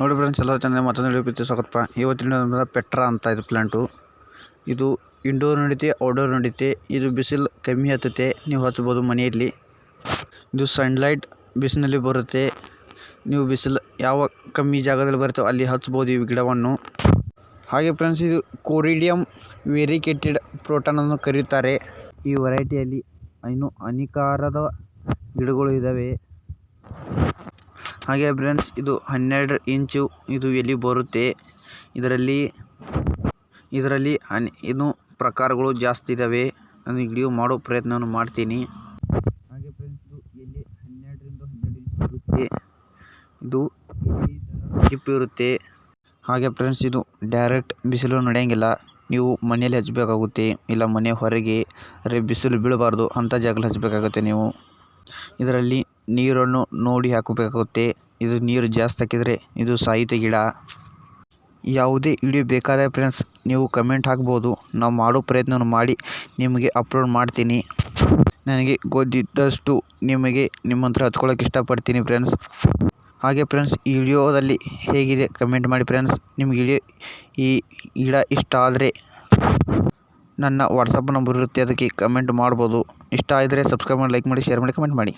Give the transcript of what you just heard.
ನೋಡಿ ಫ್ರೆಂಡ್ಸ್ ಎಲ್ಲರೂ ಚೆನ್ನಾಗಿ ಮತ್ತೊಂದು ವಿಡಿಯೋ ಸ್ವಾಗತಪ್ಪ ಸ್ವಾಗತ. ಇವತ್ತಿನ ಪೆಟ್ರಾ ಅಂತ ಇದು ಪ್ಲಾಂಟು ಇದು ಇಂಡೋರ್ ನಡೀತಿ ಔಟ್ಡೋರ್ ನಡೀತಿ, ಇದು ಬಿಸಿಲು ಕಮ್ಮಿ ಹತ್ತತೆ ನೀವು ಹಚ್ಬೋದು ಮನೆಯಲ್ಲಿ. ಇದು ಸನ್ಲೈಟ್ ಬಿಸಿಲಲ್ಲಿ ಬರುತ್ತೆ. ನೀವು ಬಿಸಿಲು ಯಾವ ಕಮ್ಮಿ ಜಾಗದಲ್ಲಿ ಬರುತ್ತೋ ಅಲ್ಲಿ ಹಚ್ಬೋದು ಈ ಗಿಡವನ್ನು. ಹಾಗೆ ಫ್ರೆಂಡ್ಸ್ ಇದು ಕೋರಿಡಿಯಂ ವೆರಿಕೇಟೆಡ್ ಪ್ರೋಟಾನ್ ಅನ್ನು ಕರೆಯುತ್ತಾರೆ. ಈ ವೆರೈಟಿಯಲ್ಲಿ ಇನ್ನೂ ಅನೇಕಾರದ ಗಿಡಗಳು ಇದ್ದಾವೆ ಹಾಗೆ ಫ್ರೆಂಡ್ಸ್, ಇದು ಹನ್ನೆರಡು ಇಂಚು ಇದು ಎಲ್ಲಿ ಬರುತ್ತೆ? ಇದರಲ್ಲಿ ಇದರಲ್ಲಿ ಅನ್ ಇನ್ನು ಪ್ರಕಾರಗಳು ಜಾಸ್ತಿ ಇದ್ದಾವೆ ನಾನು ವಿಡಿಯೋ ಮಾಡೋ ಪ್ರಯತ್ನವನ್ನು ಮಾಡ್ತೀನಿ. ಹಾಗೆ ಫ್ರೆಂಡ್ಸ್, ಇದು ಎಲ್ಲಿ ಹನ್ನೆರಡರಿಂದ ಹನ್ನೆರಡು ಇಂಚು ಬರುತ್ತೆ? ಇದು ಜಿಪ್ ಇರುತ್ತೆ? ಹಾಗೆ ಫ್ರೆಂಡ್ಸ್, ಇದು ಡೈರೆಕ್ಟ್ ಬಿಸಿಲು ನಡೆಯಂಗಿಲ್ಲ. ನೀವು ಮನೆಯಲ್ಲಿ ಹಚ್ಚಬೇಕಾಗುತ್ತೆ ಇಲ್ಲ ಮನೆ ಹೊರಗೆ, ಅರೆ ಬಿಸಿಲು ಬೀಳಬಾರ್ದು. ಅಂಥ ಜಾಗದಲ್ಲಿ ಹಚ್ಚಬೇಕಾಗುತ್ತೆ ನೀವು. ಇದರಲ್ಲಿ ನೀರನ್ನು ನೋಡಿ ಹಾಕಬೇಕಾಗುತ್ತೆ. ಇದು ನೀರು ಜಾಸ್ತಿ ಹಾಕಿದರೆ ಇದು ಸಾಹಿತ್ಯ ಗಿಡ. ಯಾವುದೇ ವಿಡಿಯೋ ಬೇಕಾದ ಫ್ರೆಂಡ್ಸ್ ನೀವು ಕಮೆಂಟ್ ಹಾಕ್ಬೋದು. ನಾವು ಮಾಡೋ ಪ್ರಯತ್ನವನ್ನು ಮಾಡಿ ನಿಮಗೆ ಅಪ್ಲೋಡ್ ಮಾಡ್ತೀನಿ. ನನಗೆ ಗೊತ್ತಿದ್ದಷ್ಟು ನಿಮಗೆ ನಿಮ್ಮ ಹತ್ರ ಹಚ್ಕೊಳ್ಳೋಕೆ ಇಷ್ಟಪಡ್ತೀನಿ ಫ್ರೆಂಡ್ಸ್ ಹಾಗೆ ಫ್ರೆಂಡ್ಸ್ ಈ ವಿಡಿಯೋದಲ್ಲಿ ಹೇಗಿದೆ? ಕಮೆಂಟ್ ಮಾಡಿ ಫ್ರೆಂಡ್ಸ್ ನಿಮಗೆ ಈ ಗಿಡ ಇಷ್ಟ ಆದರೆ ನನ್ನ ವಾಟ್ಸಪ್ ನಂಬರ್ ಇರುತ್ತೆ, ಅದಕ್ಕೆ ಕಮೆಂಟ್ ಮಾಡ್ಬೋದು. ಇಷ್ಟ ಆದರೆ ಸಬ್ಸ್ಕ್ರೈಬ್ ಮಾಡಿ ಲೈಕ್ ಮಾಡಿ ಶೇರ್ ಮಾಡಿ ಕಮೆಂಟ್ ಮಾಡಿ.